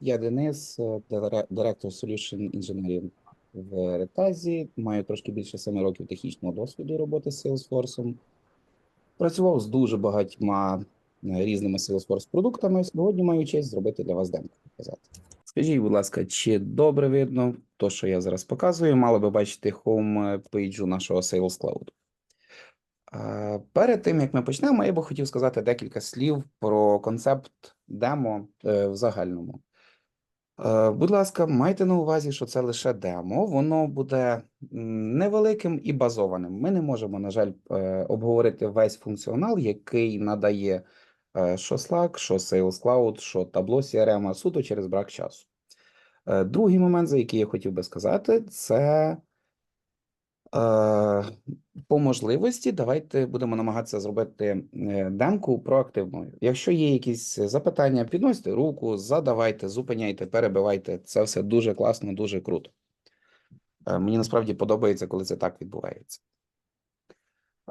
Я Денис, е, директор Solution Engineering в Ретазі. Маю трошки більше семи років технічного досвіду роботи з Salesforce. Працював з дуже багатьма е, різними Salesforce продуктами. Сьогодні маю честь зробити для вас демку показати. Скажіть, будь ласка, чи добре видно то, що я зараз показую? Мали би бачити home пейджу нашого Sales Cloud. Перед тим як ми почнемо, я би хотів сказати декілька слів про концепт демо е, в загальному. Е, Будь ласка, майте на увазі, що це лише демо, воно буде невеликим і базованим. Ми не можемо, на жаль, е, обговорити весь функціонал, який надає е, що Slack, що Sales Cloud, що табло CRM, суто через брак часу. Другий момент, за який я хотів би сказати, це По можливості, давайте будемо намагатися зробити е, демку проактивною. Якщо є якісь запитання, підносьте руку, задавайте, зупиняйте, перебивайте. Це все дуже класно, дуже круто. Е, Мені насправді подобається, коли це так відбувається.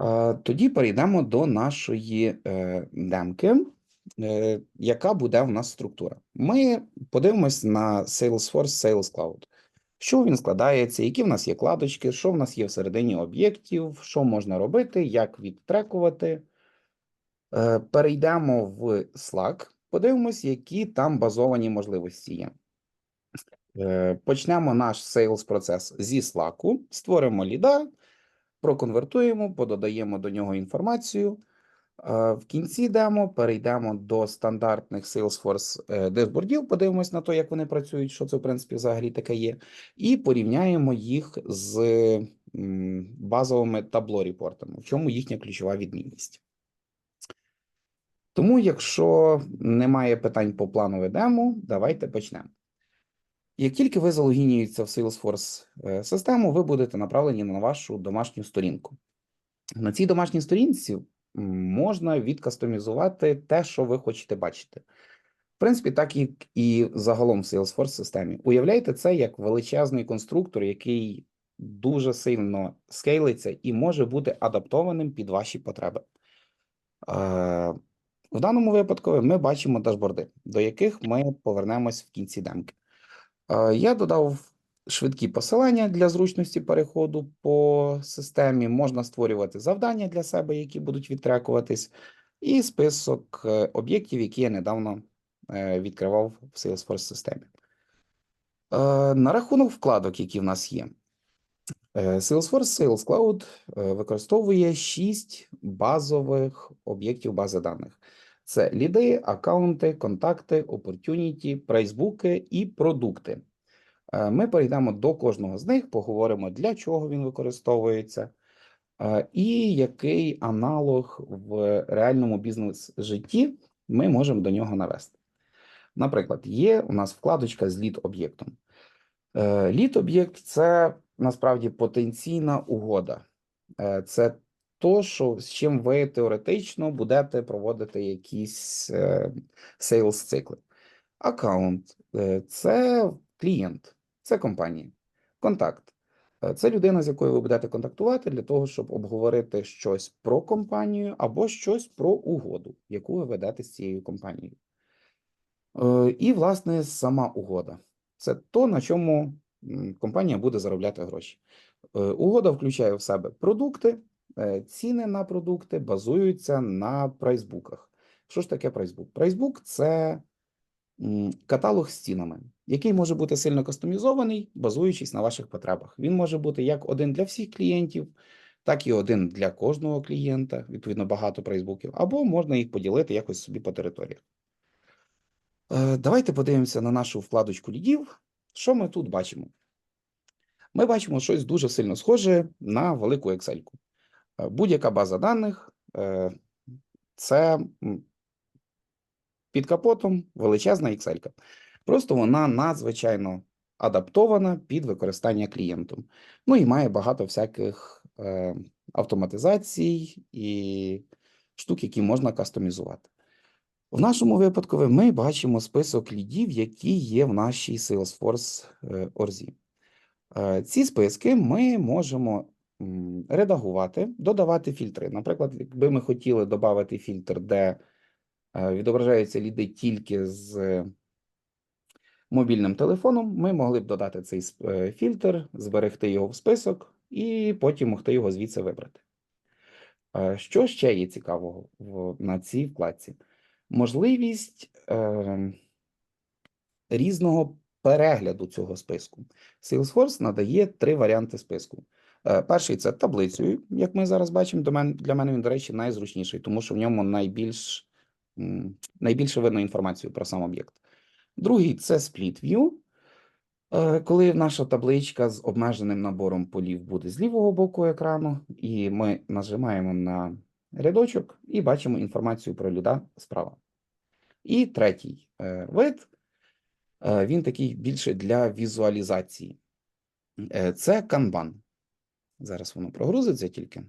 Е, Тоді перейдемо до нашої е, демки, е, яка буде в нас структура. Ми подивимось на Salesforce Sales Cloud. Що він складається, які в нас є кладочки, що в нас є всередині об'єктів, що можна робити, як відтрекувати. Е, Перейдемо в Slack, подивимось, які там базовані можливості є. Е, Почнемо наш sales процес зі Slack, створимо ліда, проконвертуємо, подаємо до нього інформацію. Е, В кінці демо перейдемо до стандартних Salesforce е, дешбордів, подивимось на те, як вони працюють, що це в принципі взагалі таке є, і порівняємо їх з базовими табло-репортами, в чому їхня ключова відмінність. Тому, якщо немає питань по плану ведемо, давайте почнемо. Як тільки ви залогінюєтеся в Salesforce е, систему, ви будете направлені на вашу домашню сторінку. На цій домашній сторінці можна відкастомізувати те, що ви хочете бачити. В принципі, так як і загалом в Salesforce системі. Уявляйте це як величезний конструктор, який дуже сильно скейлиться і може бути адаптованим під ваші потреби. Е, В даному випадку ми бачимо дашборди, до яких ми повернемось в кінці демки. Е, Я додав швидкі посилання для зручності переходу по системі. Можна створювати завдання для себе, які будуть відтрекуватись, і список е, об'єктів, які я недавно е, відкривав в Salesforce системі. Е, На рахунок вкладок, які в нас є. Salesforce Sales Cloud використовує шість базових об'єктів бази даних. Це ліди, аккаунти, контакти, opportunity, прайсбуки і продукти. Е, Ми перейдемо до кожного з них, поговоримо, для чого він використовується, е, і який аналог в реальному бізнес-житті ми можемо до нього навести. Наприклад, є у нас вкладочка з лід-об'єктом. Е, Лід-об'єкт це насправді потенційна угода. Це то, що з чим ви теоретично будете проводити якісь сейлс цикли. Аккаунт це клієнт, це компанія. Контакт е, це людина, з якою ви будете контактувати для того, щоб обговорити щось про компанію або щось про угоду, яку ви ведете з цією компанією. Е, І, власне, сама угода. Це то, на чому компанія буде заробляти гроші. Е, Угода включає в себе продукти, ціни на продукти базуються на прайсбуках. Що ж таке прайсбук? Прайсбук це каталог з цінами, який може бути сильно кастомізований, базуючись на ваших потребах. Він може бути як один для всіх клієнтів, так і один для кожного клієнта, відповідно, багато прайсбуків, або можна їх поділити якось собі по територіях. Е, Давайте подивимося на нашу вкладочку лідів. Що ми тут бачимо? Ми бачимо щось дуже сильно схоже на велику Excel. Е, Будь-яка база даних е, це під капотом величезна Excel. Просто вона надзвичайно адаптована під використання клієнтом. Ну і має багато всяких е, автоматизацій і штук, які можна кастомізувати. В нашому випадку ми бачимо список лідів, які є в нашій Salesforce е, Орзі. Е, Ці списки ми можемо редагувати, додавати фільтри. Наприклад, якби ми хотіли додати фільтр, де відображаються ліди тільки з мобільним телефоном, ми могли б додати цей е, фільтр, зберегти його в список і потім могти його звідси вибрати. Е, Що ще є цікавого на цій вкладці? Можливість е, різного перегляду цього списку. Salesforce надає три варіанти списку. Е, Перший це таблицею, як ми зараз бачимо. Для мене він, до речі, найзручніший, тому що в ньому найбільш, найбільше видно інформацію про сам об'єкт. Другий це Split View, е, коли наша табличка з обмеженим набором полів буде з лівого боку екрану, і ми нажимаємо на рядочок і бачимо інформацію про люда справа. І третій е, вид, е, він такий більше для візуалізації. Це Kanban. Зараз воно прогрузиться тільки.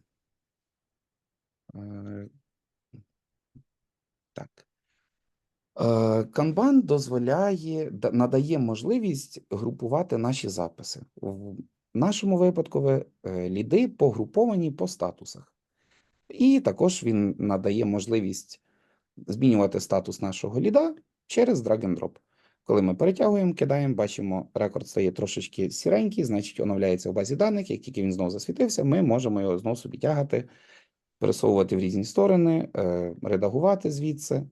Так. Е, Kanban дозволяє, надає можливість групувати наші записи. В нашому випадку ви, е, ліди погруповані по статусах. І також він надає можливість змінювати статус нашого ліда через drag and drop. Коли ми перетягуємо, кидаємо, бачимо, рекорд стає трошечки сіренький, значить оновляється в базі даних. Як тільки він знову засвітився, ми можемо його знову собі тягати, пересовувати в різні сторони, е, редагувати звідси,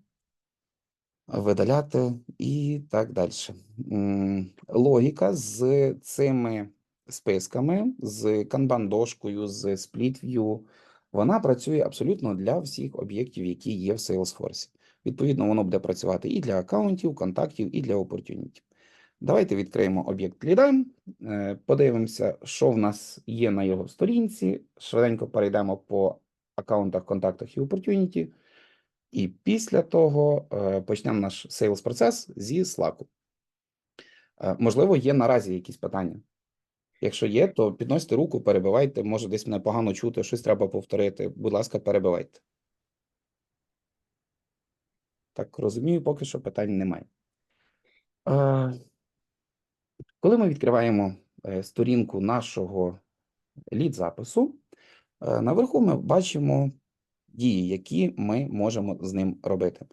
видаляти і так далі. Логіка з цими списками, з Kanban-дошкою, з Split вона працює абсолютно для всіх об'єктів, які є в Salesforce. Відповідно, воно буде працювати і для аккаунтів, контактів, і для opportunity. Давайте відкриємо об'єкт ліда, е, подивимося, що в нас є на його сторінці. Швиденько перейдемо по аккаунтах, контактах і opportunity. І після того е, почнемо наш sales процес зі Slack. Е, Можливо, є наразі якісь питання. Якщо є, то підносьте руку, перебивайте. Може, десь мене погано чути, щось треба повторити. Будь ласка, перебивайте. Так, розумію, поки що питань немає. Е, Коли ми відкриваємо сторінку нашого лід-запису, е, наверху ми бачимо дії, які ми можемо з ним робити.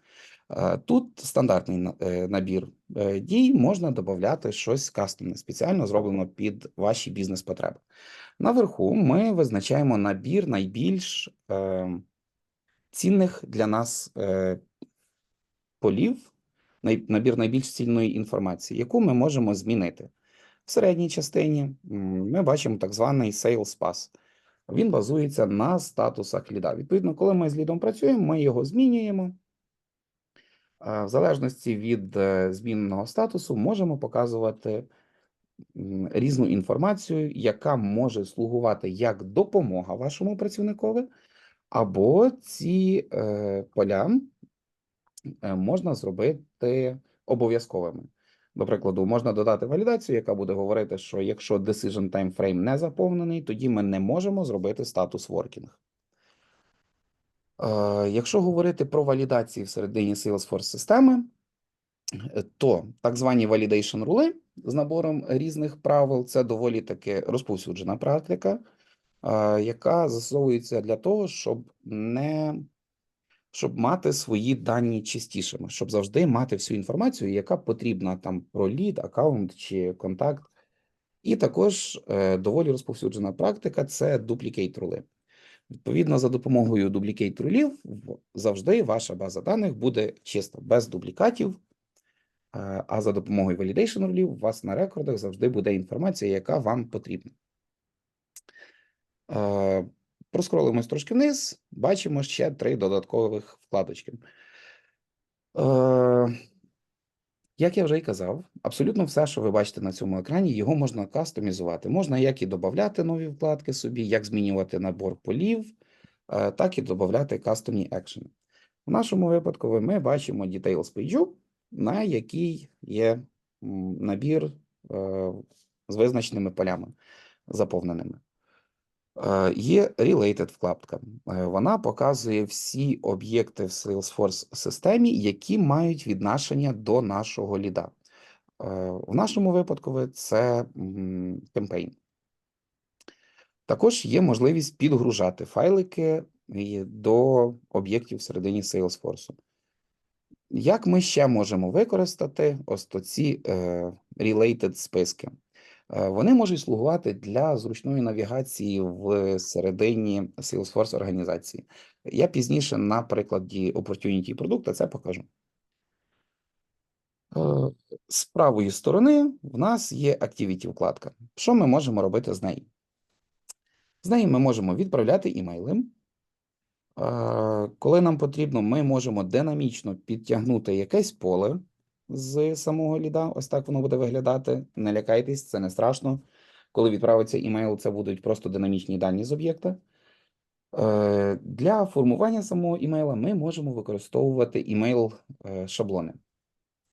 Е, Тут стандартний е, набір е, дій, можна додати щось кастомне, спеціально зроблено під ваші бізнес-потреби. Наверху ми визначаємо набір найбільш е, цінних для нас е, полів, набір найбільш цінної інформації, яку ми можемо змінити. В середній частині ми бачимо так званий Sales Pass. Він базується на статусах ліда. Відповідно, коли ми з лідом працюємо, ми його змінюємо. В залежності від е, зміненого статусу можемо показувати різну інформацію, яка може слугувати як допомога вашому працівникові, або ці е, поля е, можна зробити обов'язковими. До прикладу, можна додати валідацію, яка буде говорити, що якщо decision time frame не заповнений, тоді ми не можемо зробити статус working. Е, Якщо говорити про валідації всередині Salesforce системи, то так звані validation рули з набором різних правил це доволі таки розповсюджена практика, е, яка застосовується для того, щоб не щоб мати свої дані чистішими, щоб завжди мати всю інформацію, яка потрібна там про лід, аккаунт чи контакт. І також е, доволі розповсюджена практика це duplicate рули. Відповідно, за допомогою duplicate рулів завжди ваша база даних буде чиста, без дублікатів. Е, А за допомогою validation рулів у вас на рекордах завжди буде інформація, яка вам потрібна. Проскролимось трошки вниз, бачимо ще три додаткових вкладочки. Е, Як я вже й казав, абсолютно все, що ви бачите на цьому екрані, його можна кастомізувати. Можна як і додати нові вкладки собі, як змінювати набор полів, е, так і додати кастомні екшени. В нашому випадку ми бачимо Details Page, на якій є набір е, з визначеними полями заповненими. Е, Є Related вкладка. Е, Вона показує всі об'єкти в Salesforce системі, які мають відношення до нашого ліда. Е, В нашому випадку це campaign. Також є можливість підгружати файлики до об'єктів всередині Salesforce. Як ми ще можемо використати ось ці related списки? Е, Вони можуть слугувати для зручної навігації в середині Salesforce організації. Я пізніше на прикладі Opportunity продукта це покажу. Е, З правої сторони в нас є Activity вкладка. Що ми можемо робити з нею? З нею ми можемо відправляти імейли. Е, Коли нам потрібно, ми можемо динамічно підтягнути якесь поле з самого ліда. Ось так воно буде виглядати. Не лякайтесь, це не страшно. Коли відправиться імейл, це будуть просто динамічні дані з об'єкта. Е, Для формування самого імейла ми можемо використовувати імейл-шаблони.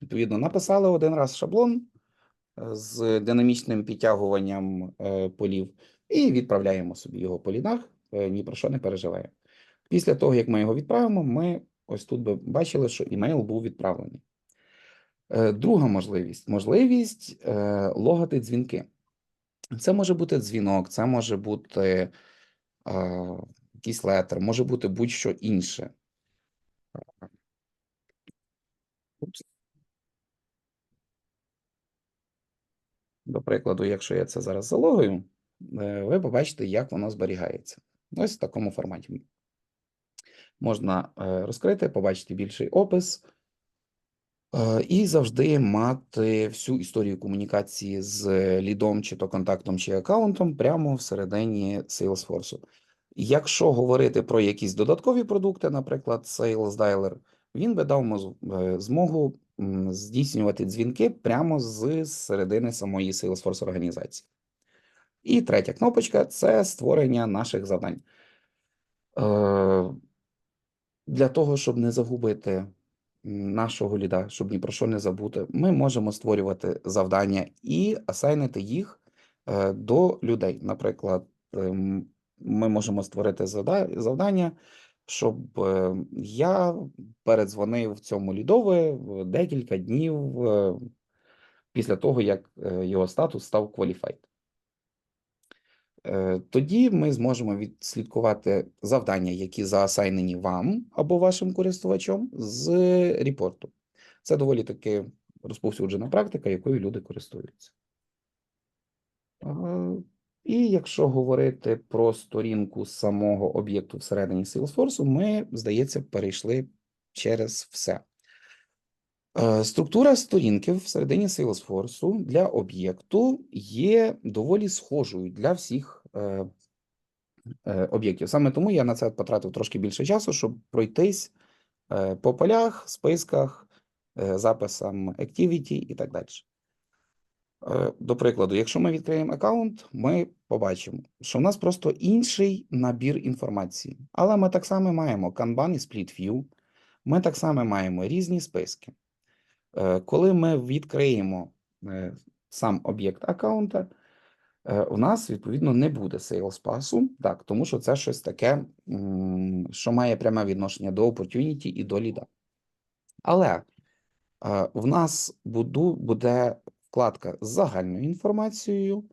Відповідно, написали один раз шаблон е, з динамічним підтягуванням е, полів і відправляємо собі його по лідах, е, ні про що не переживаємо. Після того, як ми його відправимо, ми ось тут би бачили, що імейл був відправлений. Е, Друга можливість можливість е, логати дзвінки. Це може бути дзвінок, це може бути е, якийсь летер, може бути будь-що інше. До прикладу, якщо я це зараз залогаю, е, ви побачите, як воно зберігається. Ось в такому форматі. Можна розкрити, побачити більший опис і завжди мати всю історію комунікації з лідом, чи то контактом, чи аккаунтом прямо всередині Salesforce. Якщо говорити про якісь додаткові продукти, наприклад, Sales Dialer, він би дав е, змогу здійснювати дзвінки прямо з середини самої Salesforce організації. І третя кнопочка це створення наших завдань. Е, Для того, щоб не загубити нашого ліда, щоб ні про що не забути, ми можемо створювати завдання і асайнити їх е, до людей. Наприклад, ем, ми можемо створити завдання, щоб е, я передзвонив цьому лідові в декілька днів е, після того, як його статус став qualified. Е, Тоді ми зможемо відслідкувати завдання, які заасайнені вам або вашим користувачам з репорту. Це доволі таки розповсюджена практика, якою люди користуються. Е, І якщо говорити про сторінку самого об'єкту всередині Salesforce, ми, здається, перейшли через все. Е, Структура сторінки всередині Salesforce для об'єкту є доволі схожою для всіх е, е, об'єктів. Саме тому я на це потратив трошки більше часу, щоб пройтись по полях, списках, записам Activity і так далі. До прикладу, якщо ми відкриємо аккаунт, ми побачимо, що в нас просто інший набір інформації. Але ми так само маємо Kanban і Split View, ми так само маємо різні списки. Е, Коли ми відкриємо е, сам об'єкт аккаунта, е, у нас, відповідно, не буде Sales Pass, так, тому що це щось таке, що має пряме відношення до Opportunity і до ліда. Але в нас буде вкладка з загальною інформацією,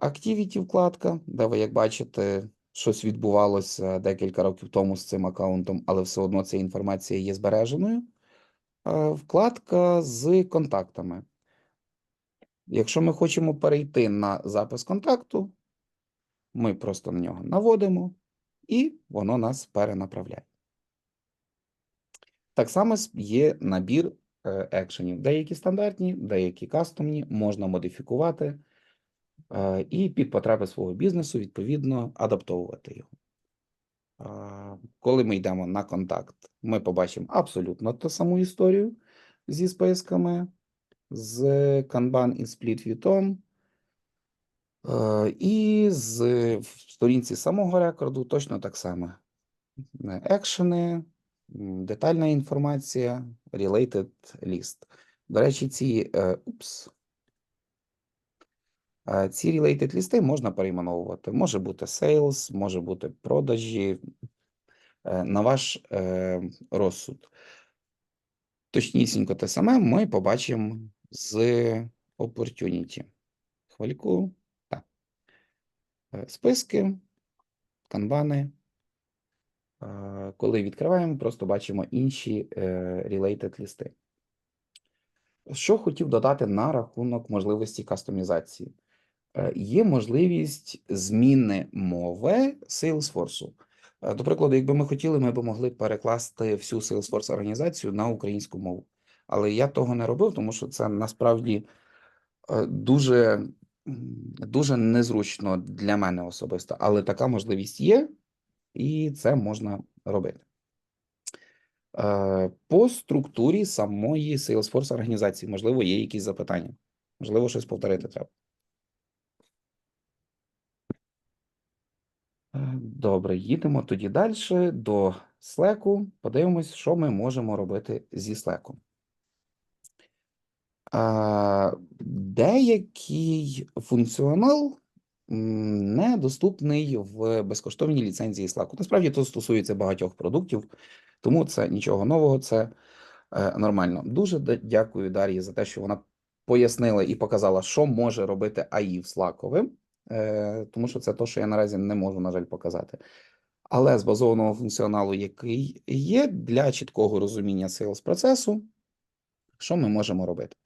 Activity вкладка, де ви, як бачите, щось відбувалося декілька років тому з цим аккаунтом, але все одно ця інформація є збереженою. Е, Вкладка з контактами. Якщо ми хочемо перейти на запис контакту, ми просто на нього наводимо, і воно нас перенаправляє. Так само є набір е, екшенів. Деякі стандартні, деякі кастомні, можна модифікувати е, і під потреби свого бізнесу, відповідно, адаптовувати його. Коли ми йдемо на контакт, ми побачимо абсолютно ту саму історію зі списками, з Kanban і Split View. Е, І з в сторінці самого рекорду точно так само. Екшени, детальна інформація, related list. До речі, ці, е, упс, ці related лісти можна перейменовувати. Може бути sales, може бути продажі, е, на ваш е, розсуд. Точнісінько те саме ми побачимо з opportunity. Хвильку. Так. Е, Списки, канбани, Е, Коли відкриваємо, просто бачимо інші е, related листи. Що хотів додати на рахунок можливості кастомізації? Е, Є можливість зміни мови Salesforce. Е, До прикладу, якби ми хотіли, ми б могли перекласти всю Salesforce організацію на українську мову. Але я того не робив, тому що це насправді е, дуже, дуже незручно для мене особисто. Але така можливість є, і це можна робити. По структурі самої Salesforce організації, можливо, є якісь запитання. Можливо, щось повторити треба. Добре, їдемо тоді далі до Slack. Подивимось, що ми можемо робити зі Slack. Деякий функціонал недоступний в безкоштовній ліцензії Slack. Насправді це стосується багатьох продуктів, тому це нічого нового, це е, нормально. Дуже дякую Дар'ї за те, що вона пояснила і показала, що може робити АІ в Slack, тому що це те, що я наразі не можу, на жаль, показати. Але з базованого функціоналу, який є для чіткого розуміння sales процесу, що ми можемо робити?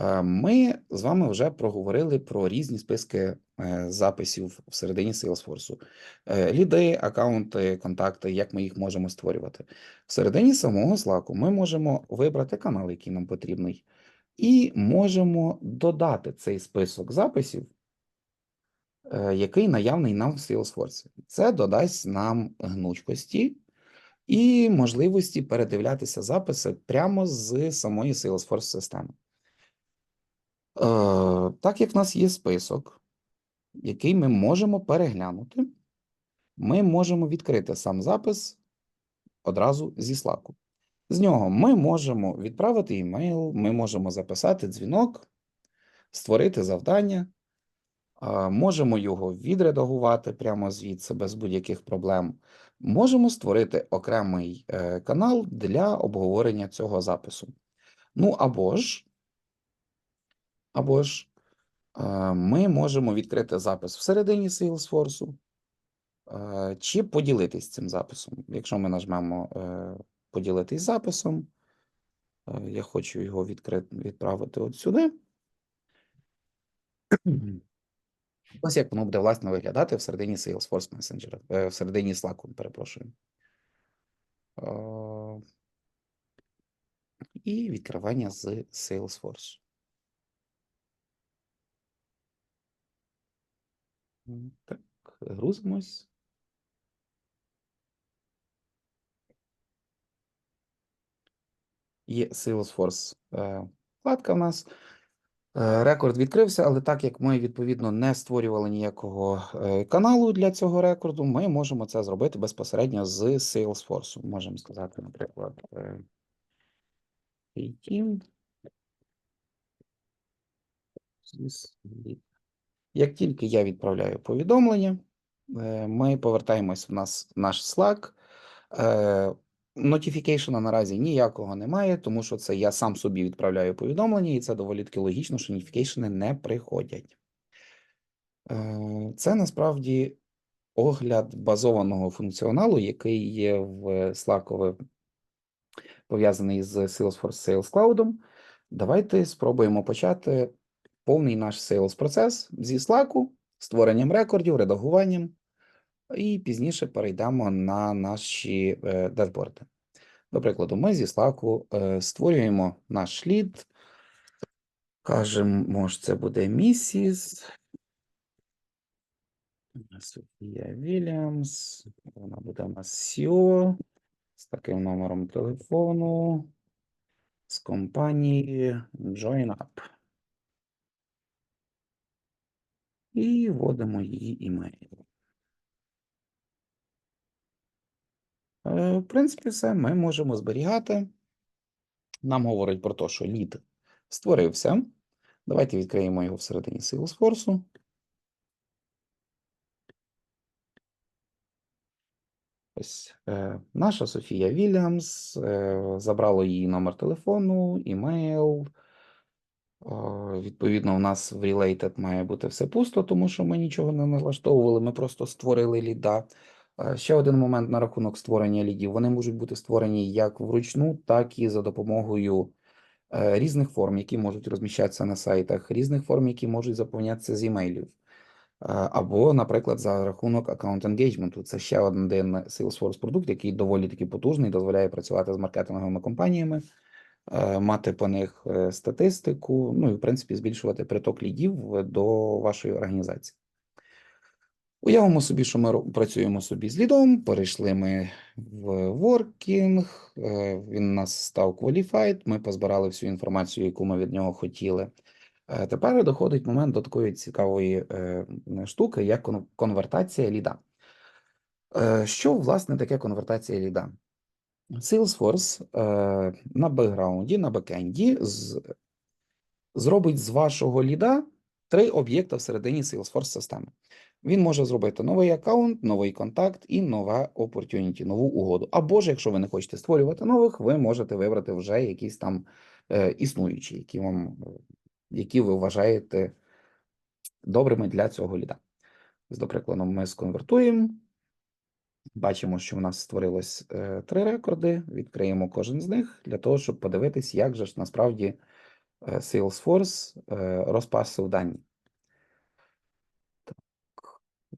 Е, Ми з вами вже проговорили про різні списки е, записів всередині Salesforce. Е, Ліди, аккаунти, контакти, як ми їх можемо створювати. Всередині самого Slack ми можемо вибрати канал, який нам потрібний, і можемо додати цей список записів, е, який наявний нам в Salesforce. Це додасть нам гнучкості і можливості передивлятися записи прямо з самої Salesforce системи. Е, Так як в нас є список, який ми можемо переглянути, ми можемо відкрити сам запис одразу зі Slack. З нього ми можемо відправити імейл, ми можемо записати дзвінок, створити завдання, можемо його відредагувати прямо звідси без будь-яких проблем. Можемо створити окремий е, канал для обговорення цього запису. Ну або ж, або ж е, ми можемо відкрити запис всередині Salesforce, е, чи поділитись цим записом. Якщо ми нажмемо поділитись записом, я хочу його відкрити, відправити от сюди. Ось як воно буде власне виглядати всередині Salesforce Messenger, е, всередині Slack, перепрошую. Е, І відкривання з Salesforce. Так, грузимось. Є Salesforce е, вкладка в нас. Е, Рекорд відкрився, але так як ми відповідно не створювали ніякого е, каналу для цього рекорду, ми можемо це зробити безпосередньо з Salesforce. Можемо сказати, наприклад, е, Як тільки я відправляю повідомлення, ми повертаємось в нас в наш Slack. Notification наразі ніякого немає, тому що це я сам собі відправляю повідомлення, і це доволі таки логічно, що notification не приходять. Е, Це насправді огляд базованого функціоналу, який є в Slack пов'язаний з Salesforce Sales Cloud. Давайте спробуємо почати повний наш sales процес зі Slack, створенням рекордів, редагуванням, і пізніше перейдемо на наші е, дашборди. До прикладу, ми зі Slack е, створюємо наш лід, кажемо, що це буде місіс Софія Вільямс, вона буде у нас SEO з таким номером телефону з компанії JoinUp. І вводимо її імейл. Е, В принципі, все ми можемо зберігати. Нам говорить про те, що лід створився. Давайте відкриємо його всередині Salesforce. Ось е, наша Софія Вільямс, е, забрало її номер телефону, імейл. Е, відповідно, у нас в Related має бути все пусто, тому що ми нічого не налаштовували, ми просто створили ліда. Е, Ще один момент на рахунок створення лідів. Вони можуть бути створені як вручну, так і за допомогою е, різних форм, які можуть розміщатися на сайтах, різних форм, які можуть заповнятися з імейлів. Е, Або, наприклад, за рахунок аккаунт енгейджменту. Це ще один Salesforce продукт, який доволі таки потужний, дозволяє працювати з маркетинговими компаніями, мати по них статистику, ну і в принципі збільшувати приток лідів до вашої організації. Уявимо собі, що ми працюємо собі з лідом, перейшли ми в Working, е, він у нас став qualified, ми позбирали всю інформацію, яку ми від нього хотіли. Е, Тепер доходить момент до такої цікавої е, штуки, як конвертація ліда. Що, власне, таке конвертація ліда? Salesforce на бекграунді, на бекенді зробить з вашого ліда три об'єкта всередині Salesforce системи. Він може зробити новий аккаунт, новий контакт і нова opportunity, нову угоду. Або ж, якщо ви не хочете створювати нових, ви можете вибрати вже якісь там е, існуючі, які вам, е, які ви вважаєте добрими для цього ліда. До прикладу, ми сконвертуємо. Бачимо, що в нас створилось е, три рекорди. Відкриємо кожен з них для того, щоб подивитись, як же ж насправді е, Salesforce е, розпасив дані.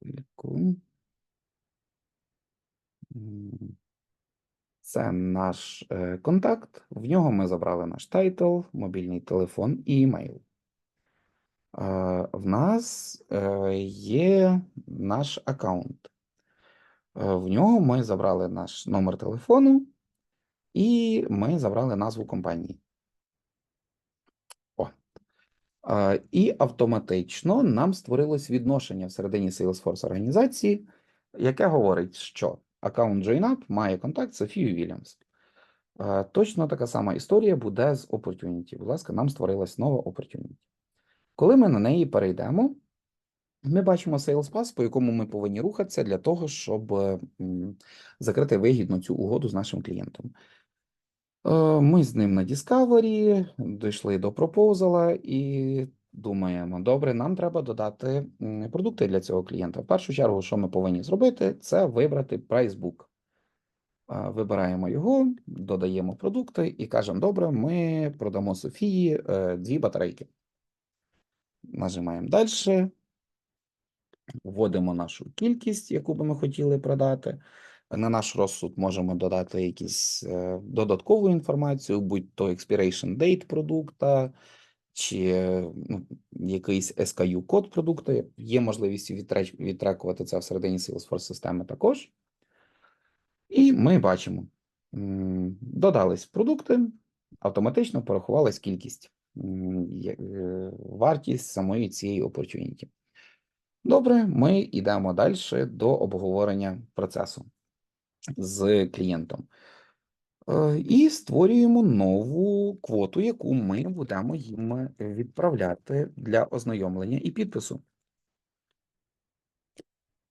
Хвильку. Це наш е, контакт. В нього ми забрали наш тайтл, мобільний телефон і імейл. Е, В нас е, є наш аккаунт. В нього ми забрали наш номер телефону і ми забрали назву компанії. О. Е, І автоматично нам створилось відношення всередині Salesforce організації, яке говорить, що аккаунт JoinUp має контакт з Софією Вільямс. Точно така сама історія буде з Opportunity. Будь ласка, нам створилась нова Opportunity. Коли ми на неї перейдемо, ми бачимо Sales Pass, по якому ми повинні рухатися для того, щоб закрити вигідно цю угоду з нашим клієнтом. Е, Ми з ним на Discovery, дійшли до пропозала і думаємо, добре, нам треба додати продукти для цього клієнта. В першу чергу, що ми повинні зробити, це вибрати прайсбук. Е, Вибираємо його, додаємо продукти і кажемо, добре, ми продамо Софії е, дві батарейки. Нажимаємо далі, вводимо нашу кількість, яку би ми хотіли продати. На наш розсуд можемо додати якісь е, додаткову інформацію, будь то expiration date продукта, чи ну, якийсь SKU-код продукту. Є можливість відтрекувати це всередині Salesforce системи також. І ми бачимо, додались продукти, автоматично порахувалась кількість, е, вартість самої цієї opportunity. Добре, ми йдемо далі до обговорення процесу з клієнтом. Е, І створюємо нову квоту, яку ми будемо їм відправляти для ознайомлення і підпису.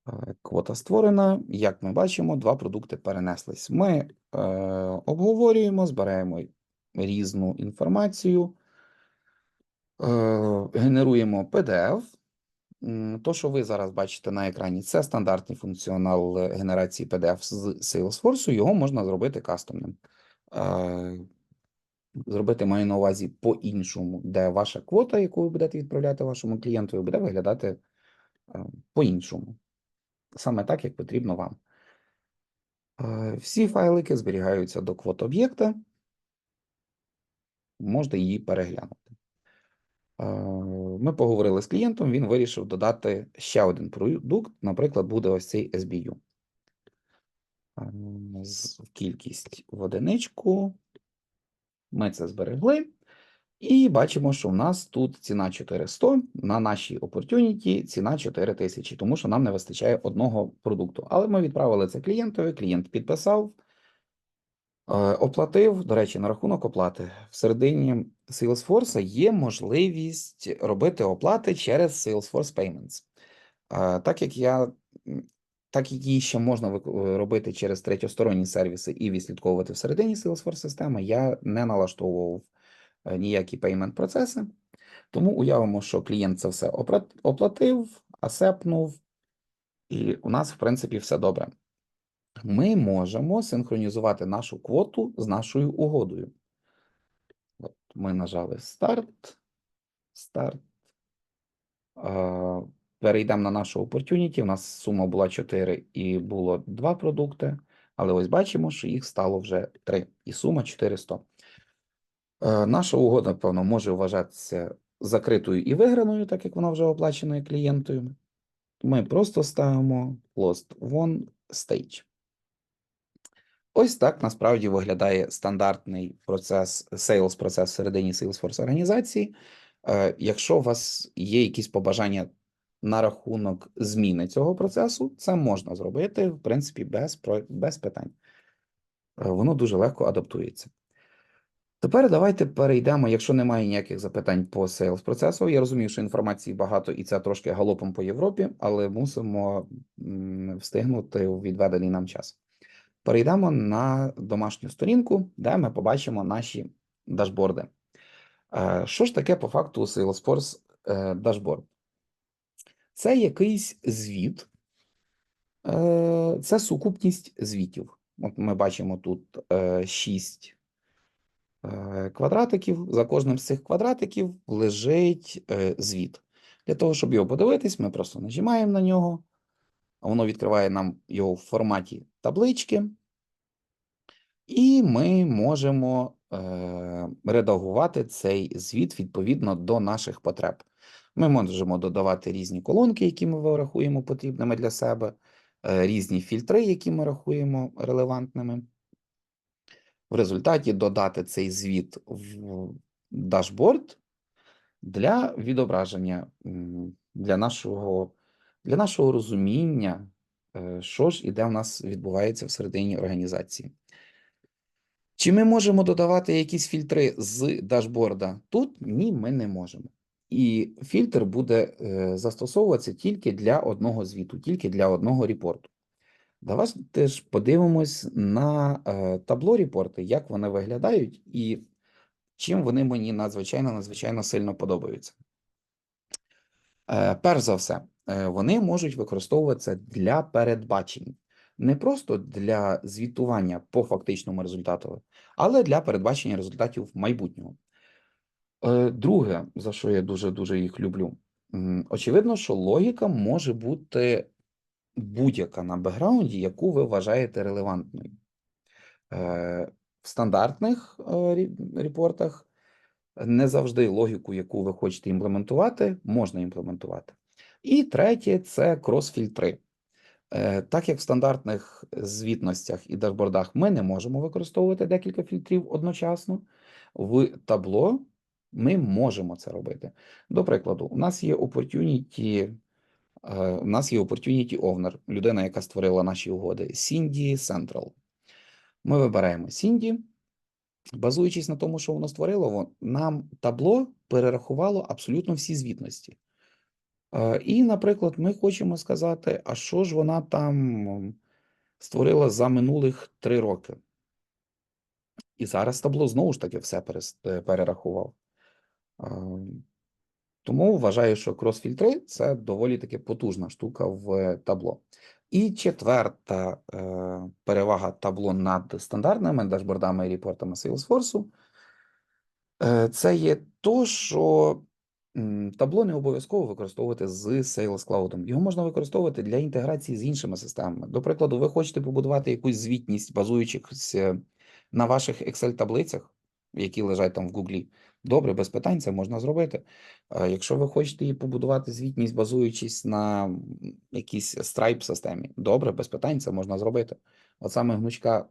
Е, Квота створена. Як ми бачимо, два продукти перенеслись. Ми е, обговорюємо, збираємо різну інформацію, е, генеруємо PDF. То, що ви зараз бачите на екрані, це стандартний функціонал е, генерації PDF з Salesforce. Його можна зробити кастомним. Е, Зробити маю на увазі по-іншому, де ваша квота, яку ви будете відправляти вашому клієнту, буде виглядати е, по-іншому. Саме так, як потрібно вам. Всі файлики зберігаються до квот об'єкта. Можете її переглянути. Ми поговорили з клієнтом, він вирішив додати ще один продукт, наприклад, буде ось цей SBU. Кількість в одиничку. Ми це зберегли. І бачимо, що в нас тут ціна 400, на нашій opportunity ціна 4000, тому що нам не вистачає одного продукту. Але ми відправили це клієнтові, клієнт підписав, оплатив. До речі, на рахунок оплати. Всередині Salesforce є можливість робити оплати через Salesforce Payments. Е, Так як я, так як її ще можна робити через третьосторонні сервіси і відслідковувати всередині Salesforce системи, я не налаштовував е, ніякі payment процеси. Тому уявимо, що клієнт це все оплатив, асепнув, і у нас, в принципі, все добре. Ми можемо синхронізувати нашу квоту з нашою угодою. От ми нажали старт, старт. Перейдемо на нашу opportunity. У нас сума була 4 і було 2 продукти, але ось бачимо, що їх стало вже 3, і сума 400. Е, Наша угода, певно, може вважатися закритою і виграною, так як вона вже оплачена клієнтою. Ми просто ставимо Lost One Stage. Ось так насправді виглядає стандартний процес, sales процес всередині Salesforce організації. Е, Якщо у вас є якісь побажання на рахунок зміни цього процесу, це можна зробити, в принципі, без, без питань. Е, Воно дуже легко адаптується. Тепер давайте перейдемо, якщо немає ніяких запитань по sales процесу. Я розумію, що інформації багато, і це трошки галопом по Європі, але мусимо встигнути у відведений нам час. Перейдемо на домашню сторінку, де ми побачимо наші дашборди. Е, Що ж таке по факту Salesforce е, дашборд? Це якийсь звіт, е, це сукупність звітів. От ми бачимо тут 6 квадратиків. За кожним з цих квадратиків лежить звіт. Для того, щоб його подивитись, ми просто нажимаємо на нього, воно відкриває нам його в форматі таблички. І ми можемо е, редагувати цей звіт відповідно до наших потреб. Ми можемо додавати різні колонки, які ми врахуємо потрібними для себе, е, різні фільтри, які ми рахуємо релевантними. В результаті додати цей звіт в дашборд для відображення для нашого, для нашого розуміння, е, що ж і де в нас відбувається всередині організації. Чи ми можемо додавати якісь фільтри з дашборда? Тут ні, ми не можемо. І фільтр буде е, застосовуватися тільки для одного звіту, тільки для одного репорту. Давайте ж подивимось на е, табло репорти, як вони виглядають і чим вони мені надзвичайно надзвичайно сильно подобаються. Перш за все, вони можуть використовуватися для передбачень. Не просто для звітування по фактичному результату, але для передбачення результатів майбутнього. Е, Друге, за що я дуже-дуже їх люблю, очевидно, що логіка може бути будь-яка на бекграунді, яку ви вважаєте релевантною. Е, В стандартних е, репортах не завжди логіку, яку ви хочете імплементувати, можна імплементувати. І третє це крос-фільтри. Е, Так як в стандартних звітностях і дашбордах ми не можемо використовувати декілька фільтрів одночасно, в табло ми можемо це робити. До прикладу, у нас є opportunity, е, у нас є opportunity owner, людина, яка створила наші угоди, Cindy Central. Ми вибираємо Cindy, базуючись на тому, що воно створило, нам табло перерахувало абсолютно всі звітності. І, наприклад, ми хочемо сказати, а що ж вона там створила за минулих три роки. І зараз табло знову ж таки все е, перерахував. Тому вважаю, що крос-фільтри це доволі таки потужна штука в табло. І четверта е, перевага табло над стандартними дашбордами і репортами Salesforce е, це є то, що табло не обов'язково використовувати з Sales Cloud. Його можна використовувати для інтеграції з іншими системами. До прикладу, ви хочете побудувати якусь звітність, базуючись е, на ваших Excel-таблицях, які лежать там в Гуглі. Добре, без питань це можна зробити. Якщо ви хочете побудувати звітність, базуючись на якійсь Stripe системі, добре, без питань це можна зробити. От саме гнучка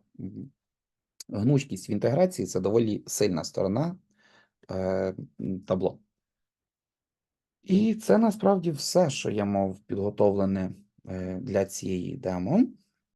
гнучкість в інтеграції це доволі сильна сторона е, табло. І це насправді все, що я мав підготовлене е, для цієї демо.